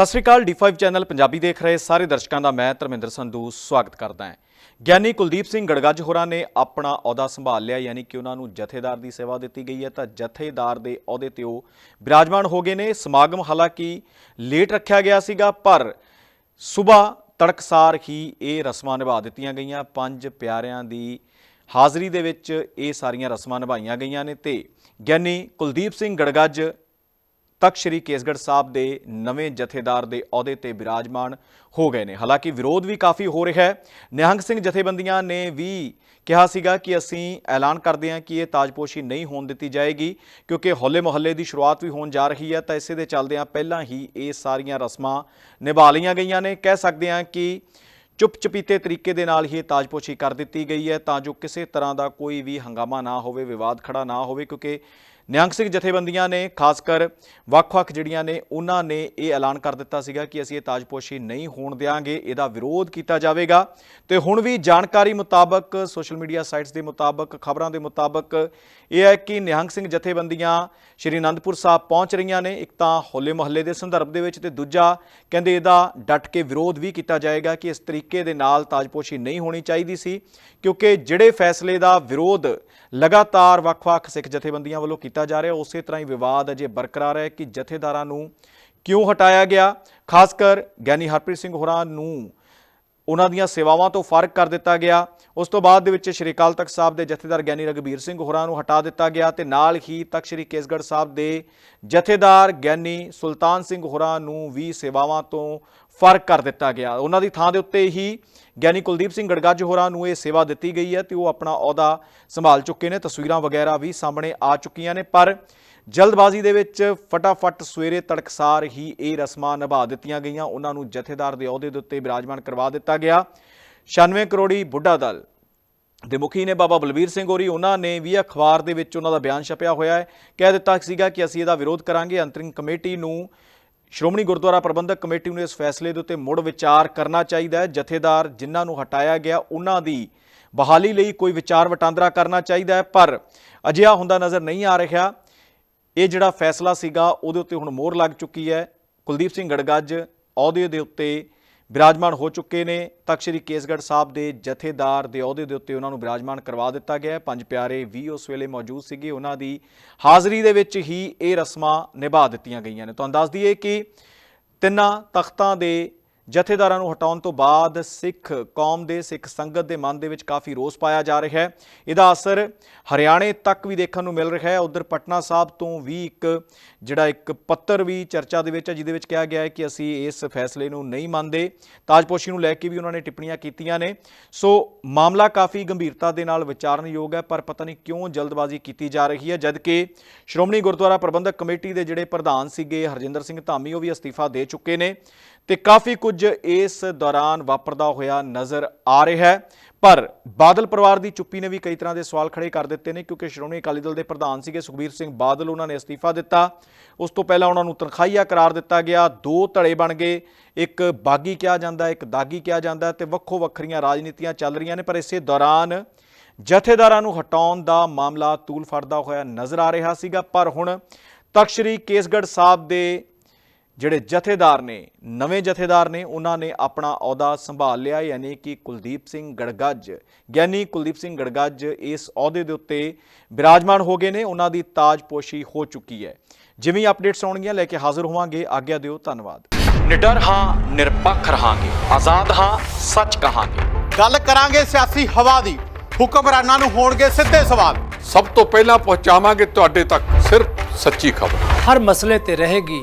ਸਤਿ ਸ੍ਰੀ ਅਕਾਲ D5 channel Punjabi ਦੇਖ ਰਹੇ ਸਾਰੇ ਦਰਸ਼ਕਾਂ ਦਾ ਮੈਂ ਧਰਮਿੰਦਰ ਸੰਧੂ ਸਵਾਗਤ ਕਰਦਾ ਹਾਂ। ਗਿਆਨੀ ਕੁਲਦੀਪ ਸਿੰਘ ਗੜਗੱਜ ਹੋਰਾਂ ਨੇ ਆਪਣਾ ਅਹੁਦਾ ਸੰਭਾਲ ਲਿਆ, ਯਾਨੀ ਕਿ ਉਹਨਾਂ ਨੂੰ ਜਥੇਦਾਰ ਦੀ ਸੇਵਾ ਦਿੱਤੀ ਗਈ ਹੈ। ਤਾਂ ਜਥੇਦਾਰ ਦੇ ਅਹੁਦੇ ਤੇ ਉਹ ਬਿਰਾਜਮਾਨ ਹੋ ਗਏ ਨੇ। ਸਮਾਗਮ ਹਾਲਾਂਕਿ ਲੇਟ ਰੱਖਿਆ ਗਿਆ ਸੀਗਾ, ਪਰ ਸਵੇਰ ਤੜਕਸਾਰ ਹੀ ਇਹ ਰਸਮਾਂ ਨਿਭਾ ਦਿੱਤੀਆਂ ਗਈਆਂ। ਪੰਜ ਪਿਆਰਿਆਂ ਦੀ ਹਾਜ਼ਰੀ ਦੇ ਵਿੱਚ ਇਹ ਸਾਰੀਆਂ ਰਸਮਾਂ ਨਿਭਾਈਆਂ ਗਈਆਂ ਨੇ ਤੇ ਗਿਆਨੀ ਕੁਲਦੀਪ ਸਿੰਘ ਗੜਗੱਜ ਤਖਤ ਸ੍ਰੀ ਕੇਸਗੜ੍ਹ ਸਾਹਿਬ ਦੇ ਨਵੇਂ ਜਥੇਦਾਰ ਦੇ ਅਹੁਦੇ ਤੇ ਬਿਰਾਜਮਾਨ ਹੋ ਗਏ ਨੇ। ਹਾਲਾਂਕਿ ਵਿਰੋਧ ਵੀ ਕਾਫੀ ਹੋ ਰਿਹਾ ਹੈ। ਨਿਹੰਗ ਸਿੰਘ ਜਥੇਬੰਦੀਆਂ ਨੇ ਵੀ ਕਿਹਾ ਸੀਗਾ ਕਿ ਅਸੀਂ ਐਲਾਨ ਕਰਦੇ ਹਾਂ ਕਿ ਇਹ ਤਾਜਪੋਸ਼ੀ ਨਹੀਂ ਹੋਣ ਦਿੱਤੀ ਜਾਏਗੀ, ਕਿਉਂਕਿ ਹੌਲੇ ਮੁਹੱਲੇ ਦੀ ਸ਼ੁਰੂਆਤ ਵੀ ਹੋਣ ਜਾ ਰਹੀ ਹੈ। ਤਾਂ ਇਸੇ ਦੇ ਚੱਲਦਿਆਂ ਪਹਿਲਾਂ ਹੀ ਇਹ ਸਾਰੀਆਂ ਰਸਮਾਂ ਨਿਭਾ ਲਈਆਂ ਗਈਆਂ ਨੇ। ਕਹਿ ਸਕਦੇ ਹਾਂ ਕਿ ਚੁੱਪ ਚਪੀਤੇ ਤਰੀਕੇ ਦੇ ਨਾਲ ਹੀ ਇਹ ਤਾਜਪੋਸ਼ੀ ਕਰ ਦਿੱਤੀ ਗਈ ਹੈ, ਤਾਂ ਜੋ ਕਿਸੇ ਤਰ੍ਹਾਂ ਦਾ ਕੋਈ ਵੀ ਹੰਗਾਮਾ ਨਾ ਹੋਵੇ, ਵਿਵਾਦ ਖੜਾ ਨਾ ਹੋਵੇ, ਕਿਉਂਕਿ ਨਿਹੰਗ ਸਿੰਘ ਜਥੇਬੰਦੀਆਂ ਨੇ ਖਾਸ ਕਰ ਵੱਖ-ਵੱਖ ਜਿਹੜੀਆਂ ਨੇ, ਉਹਨਾਂ ਨੇ ਇਹ ਐਲਾਨ ਕਰ ਦਿੱਤਾ ਸੀਗਾ ਕਿ ਅਸੀਂ ਇਹ ਤਾਜਪੋਸ਼ੀ ਨਹੀਂ ਹੋਣ ਦੇਵਾਂਗੇ ਇਹਦਾ ਵਿਰੋਧ ਕੀਤਾ ਜਾਵੇਗਾ। ਤੇ ਹੁਣ ਵੀ ਜਾਣਕਾਰੀ ਮੁਤਾਬਕ, ਸੋਸ਼ਲ ਮੀਡੀਆ ਸਾਈਟਸ ਦੇ ਮੁਤਾਬਕ, ਖਬਰਾਂ ਦੇ ਮੁਤਾਬਕ, ਇਹ ਹੈ ਕਿ ਨਿਹੰਗ ਸਿੰਘ ਜਥੇਬੰਦੀਆਂ ਸ਼੍ਰੀ ਅਨੰਦਪੁਰ ਸਾਹਿਬ ਪਹੁੰਚ ਰਹੀਆਂ ਨੇ, ਇੱਕ ਤਾਂ ਹੋਲੇ ਮਹੱਲੇ ਦੇ ਸੰਦਰਭ ਦੇ ਵਿੱਚ ਤੇ ਦੂਜਾ ਕਹਿੰਦੇ ਇਹਦਾ ਡਟ ਕੇ ਵਿਰੋਧ ਵੀ ਕੀਤਾ ਜਾਏਗਾ ਕਿ ਇਸ ਤਰੀਕੇ ਦੇ ਨਾਲ ਤਾਜਪੋਸ਼ੀ ਨਹੀਂ ਹੋਣੀ ਚਾਹੀਦੀ ਸੀ, ਕਿਉਂਕਿ ਜਿਹੜੇ ਫੈਸਲੇ ਦਾ ਵਿਰੋਧ ਲਗਾਤਾਰ ਵੱਖ-ਵੱਖ ਸਿੱਖ ਜਥੇਬੰਦੀਆਂ ਵੱਲੋਂ ਕੀਤਾ ਜਾ ਰਿਹਾ, ਉਸੇ ਤਰ੍ਹਾਂ ਹੀ ਵਿਵਾਦ ਅਜੇ ਬਰਕਰਾਰ ਹੈ ਕਿ ਜਥੇਦਾਰਾਂ ਨੂੰ ਕਿਉਂ ਹਟਾਇਆ ਗਿਆ? ਖਾਸ ਕਰ ਗਿਆਨੀ ਹਰਪ੍ਰੀਤ ਸਿੰਘ ਹੋਰਾਂ ਨੂੰ ਉਹਨਾਂ ਦੀਆਂ ਸੇਵਾਵਾਂ ਤੋਂ ਫ਼ਰਕ ਕਰ ਦਿੱਤਾ ਗਿਆ। ਉਸ ਤੋਂ ਬਾਅਦ ਦੇ ਵਿੱਚ ਸ਼੍ਰੀ ਅਕਾਲ ਤਖਤ ਸਾਹਿਬ ਦੇ ਜਥੇਦਾਰ ਗਿਆਨੀ ਰਗਬੀਰ ਸਿੰਘ ਹੋਰਾਂ ਨੂੰ ਹਟਾ ਦਿੱਤਾ ਗਿਆ ਤੇ ਨਾਲ ਹੀ ਤਖਤ ਸ਼੍ਰੀ ਕੇਸਗੜ੍ਹ ਸਾਹਿਬ ਦੇ ਜਥੇਦਾਰ ਗਿਆਨੀ ਸੁਲਤਾਨ ਸਿੰਘ ਹੋਰਾਂ ਨੂੰ ਵੀ ਸੇਵਾਵਾਂ ਤੋਂ ਫ਼ਰਕ ਕਰ ਦਿੱਤਾ ਗਿਆ। ਉਹਨਾਂ ਦੀ ਥਾਂ ਦੇ ਉੱਤੇ ਹੀ ਗਿਆਨੀ ਕੁਲਦੀਪ ਸਿੰਘ ਗੜਗੱਜ ਹੋਰਾਂ ਨੂੰ ਇਹ ਸੇਵਾ ਦਿੱਤੀ ਗਈ ਹੈ ਤੇ ਉਹ ਆਪਣਾ ਅਹੁਦਾ ਸੰਭਾਲ ਚੁੱਕੇ ਨੇ। ਤਸਵੀਰਾਂ ਵਗੈਰਾ ਵੀ ਸਾਹਮਣੇ ਆ ਚੁੱਕੀਆਂ ਨੇ। ਪਰ ਜਲਦਬਾਜ਼ੀ ਦੇ ਵਿੱਚ ਫਟਾਫਟ ਸਵੇਰੇ ਤੜਕਸਾਰ ਹੀ ਇਹ ਰਸਮਾਂ ਨਿਭਾ ਦਿੱਤੀਆਂ ਗਈਆਂ। ਉਹਨਾਂ ਨੂੰ ਜਥੇਦਾਰ ਦੇ ਅਹੁਦੇ ਦੇ ਉੱਤੇ ਬਿਰਾਜਮਾਨ ਕਰਵਾ ਦਿੱਤਾ ਗਿਆ। 96 ਕਰੋੜੀ ਬੁੱਢਾ ਦਲ ਦੇ ਮੁਖੀ ਨੇ ਬਾਬਾ ਬਲਬੀਰ ਸਿੰਘ ਹੋਰੀ। ਉਹਨਾਂ ਨੇ ਵੀ ਅਖਬਾਰ ਦੇ ਵਿੱਚ ਉਹਨਾਂ ਦਾ ਬਿਆਨ ਛਪਿਆ ਹੋਇਆ ਹੈ। ਕਹਿ ਦਿੱਤਾ ਸੀਗਾ ਕਿ ਅਸੀਂ ਇਹਦਾ ਵਿਰੋਧ ਕਰਾਂਗੇ। ਅੰਤਰਿੰਗ ਕਮੇਟੀ ਨੂੰ, ਸ਼੍ਰੋਮਣੀ ਗੁਰਦੁਆਰਾ ਪ੍ਰਬੰਧਕ ਕਮੇਟੀ ਨੂੰ ਇਸ ਫੈਸਲੇ ਦੇ ਉੱਤੇ ਮੁੜ ਵਿਚਾਰ ਕਰਨਾ ਚਾਹੀਦਾ ਹੈ। ਜਥੇਦਾਰ ਜਿਨ੍ਹਾਂ ਨੂੰ ਹਟਾਇਆ ਗਿਆ, ਉਹਨਾਂ ਦੀ ਬਹਾਲੀ ਲਈ ਕੋਈ ਵਿਚਾਰ ਵਟਾਂਦਰਾ ਕਰਨਾ ਚਾਹੀਦਾ ਹੈ। ਪਰ ਅਜਿਹਾ ਹੁੰਦਾ ਨਜ਼ਰ ਨਹੀਂ ਆ ਰਿਹਾ। ਇਹ ਜਿਹੜਾ ਫੈਸਲਾ ਸੀਗਾ, ਉਹਦੇ ਉੱਤੇ ਹੁਣ ਮੋਹਰ ਲੱਗ ਚੁੱਕੀ ਹੈ। ਕੁਲਦੀਪ ਸਿੰਘ ਗੜਗੱਜ ਅਹੁਦੇ ਦੇ ਉੱਤੇ ਬਿਰਾਜਮਾਨ ਹੋ ਚੁੱਕੇ ਨੇ। ਤਖਤ ਸ੍ਰੀ ਕੇਸਗੜ੍ਹ ਸਾਹਿਬ ਦੇ ਜਥੇਦਾਰ ਦੇ ਅਹੁਦੇ ਦੇ ਉੱਤੇ ਉਹਨਾਂ ਨੂੰ ਬਿਰਾਜਮਾਨ ਕਰਵਾ ਦਿੱਤਾ ਗਿਆ ਹੈ। ਪੰਜ ਪਿਆਰੇ ਵੀ ਉਸ ਵੇਲੇ ਮੌਜੂਦ ਸੀਗੇ। ਉਹਨਾਂ ਦੀ ਹਾਜ਼ਰੀ ਦੇ ਵਿੱਚ ਹੀ ਇਹ ਰਸਮਾਂ ਨਿਭਾ ਦਿੱਤੀਆਂ ਗਈਆਂ ਨੇ। ਤੁਹਾਨੂੰ ਦੱਸ ਦਈਏ ਕਿ ਤਿੰਨਾਂ ਤਖਤਾਂ ਦੇ ਜਥੇਦਾਰਾਂ ਨੂੰ ਹਟਾਉਣ ਤੋਂ ਬਾਅਦ ਸਿੱਖ ਕੌਮ ਦੇ, ਸਿੱਖ ਸੰਗਤ ਦੇ ਮਨ ਦੇ ਵਿੱਚ ਕਾਫੀ ਰੋਸ ਪਾਇਆ ਜਾ ਰਿਹਾ ਹੈ। ਇਹਦਾ ਅਸਰ ਹਰਿਆਣੇ ਤੱਕ ਵੀ ਦੇਖਣ ਨੂੰ ਮਿਲ ਰਿਹਾ ਹੈ। ਉਧਰ ਪਟਨਾ ਸਾਹਿਬ ਤੋਂ ਵੀ ਇੱਕ ਜਿਹੜਾ ਇੱਕ ਪੱਤਰ ਵੀ ਚਰਚਾ ਦੇ ਵਿੱਚ ਹੈ, ਜਿਹਦੇ ਵਿੱਚ ਕਿਹਾ ਗਿਆ ਹੈ ਕਿ ਅਸੀਂ ਇਸ ਫੈਸਲੇ ਨੂੰ ਨਹੀਂ ਮੰਨਦੇ। ਤਾਜਪੋਸ਼ੀ ਨੂੰ ਲੈ ਕੇ ਵੀ ਉਹਨਾਂ ਨੇ ਟਿੱਪਣੀਆਂ ਕੀਤੀਆਂ ਨੇ। ਸੋ ਮਾਮਲਾ ਕਾਫੀ ਗੰਭੀਰਤਾ ਦੇ ਨਾਲ ਵਿਚਾਰਨਯੋਗ ਹੈ, ਪਰ ਪਤਾ ਨਹੀਂ ਕਿਉਂ ਜਲਦਬਾਜ਼ੀ ਕੀਤੀ ਜਾ ਰਹੀ ਹੈ, ਜਦਕਿ ਸ਼੍ਰੋਮਣੀ ਗੁਰਦੁਆਰਾ ਪ੍ਰਬੰਧਕ ਕਮੇਟੀ ਦੇ ਜਿਹੜੇ ਪ੍ਰਧਾਨ ਸੀਗੇ, ਹਰਜਿੰਦਰ ਸਿੰਘ ਧਾਮੀ, ਉਹ ਵੀ ਅਸਤੀਫਾ ਦੇ ਚੁੱਕੇ ਨੇ। ਤੇ ਕਾਫੀ ਕੁਝ ਇਸ ਦੌਰਾਨ ਵਾਪਰਦਾ ਹੋਇਆ ਨਜ਼ਰ ਆ ਰਿਹਾ ਹੈ। ਪਰ ਬਾਦਲ ਪਰਿਵਾਰ ਦੀ ਚੁੱਪੀ ਨੇ ਵੀ ਕਈ ਤਰ੍ਹਾਂ ਦੇ ਸਵਾਲ ਖੜੇ ਕਰ ਦਿੱਤੇ ਨੇ, ਕਿਉਂਕਿ ਸ਼੍ਰੋਮਣੀ ਅਕਾਲੀ ਦਲ ਦੇ ਪ੍ਰਧਾਨ ਸੀਗੇ ਸੁਖਬੀਰ ਸਿੰਘ ਬਾਦਲ, ਉਹਨਾਂ ਨੇ ਅਸਤੀਫਾ ਦਿੱਤਾ। ਉਸ ਤੋਂ ਪਹਿਲਾਂ ਉਹਨਾਂ ਨੂੰ ਤਨਖਾਹੀਆ ਕਰਾਰ ਦਿੱਤਾ ਗਿਆ, ਦੋ ਧੜੇ ਬਣ ਗਏ, ਇੱਕ ਬਾਗੀ ਕਿਹਾ ਜਾਂਦਾ, ਇੱਕ ਦਾਗੀ ਕਿਹਾ ਜਾਂਦਾ ਤੇ ਵੱਖੋ ਵੱਖਰੀਆਂ ਰਾਜਨੀਤੀਆਂ ਚੱਲ ਰਹੀਆਂ ਨੇ, ਪਰ ਇਸੇ ਦੌਰਾਨ ਜਥੇਦਾਰਾਂ ਨੂੰ ਹਟਾਉਣ ਦਾ ਮਾਮਲਾ ਤੂਲ ਫੜਦਾ ਹੋਇਆ ਨਜ਼ਰ ਆ ਰਿਹਾ ਸੀਗਾ। ਪਰ ਹੁਣ ਤਖਤ ਸ੍ਰੀ ਕੇਸਗੜ੍ਹ ਸਾਹਿਬ ਦੇ ਜਿਹੜੇ ਜਥੇਦਾਰ ਨੇ ਨਵੇਂ ਜਥੇਦਾਰ ਨੇ ਉਹਨਾਂ ਨੇ ਆਪਣਾ ਅਹੁਦਾ ਸੰਭਾਲ ਲਿਆ। ਯਾਨੀ ਕਿ ਕੁਲਦੀਪ ਸਿੰਘ ਗੜਗੱਜ ਗਿਆਨੀ ਕੁਲਦੀਪ ਸਿੰਘ ਗੜਗੱਜ ਇਸ ਅਹੁਦੇ ਦੇ ਉੱਤੇ ਬਿਰਾਜਮਾਨ ਹੋ ਗਏ ਨੇ। ਉਹਨਾਂ ਦੀ ਤਾਜਪੋਸ਼ੀ ਹੋ ਚੁੱਕੀ ਹੈ। ਜਿਵੇਂ ਅਪਡੇਟਸ ਆਉਣਗੀਆਂ ਲੈ ਕੇ ਹਾਜ਼ਰ ਹੋਵਾਂਗੇ। ਆਗਿਆ ਦਿਓ ਧੰਨਵਾਦ। ਨਿਡਰ ਹਾਂ ਨਿਰਪੱਖ ਰਹਾਂਗੇ। ਆਜ਼ਾਦ ਹਾਂ ਸੱਚ ਕਹਾਂਗੇ। ਗੱਲ ਕਰਾਂਗੇ ਸਿਆਸੀ ਹਵਾ ਦੀ। ਹੁਕਮਰਾਨਾਂ ਨੂੰ ਹੋਣਗੇ ਸਿੱਧੇ ਸਵਾਲ। ਸਭ ਤੋਂ ਪਹਿਲਾਂ ਪਹੁੰਚਾਵਾਂਗੇ ਤੁਹਾਡੇ ਤੱਕ ਸਿਰਫ ਸੱਚੀ ਖਬਰ। ਹਰ ਮਸਲੇ ਤੇ ਰਹੇਗੀ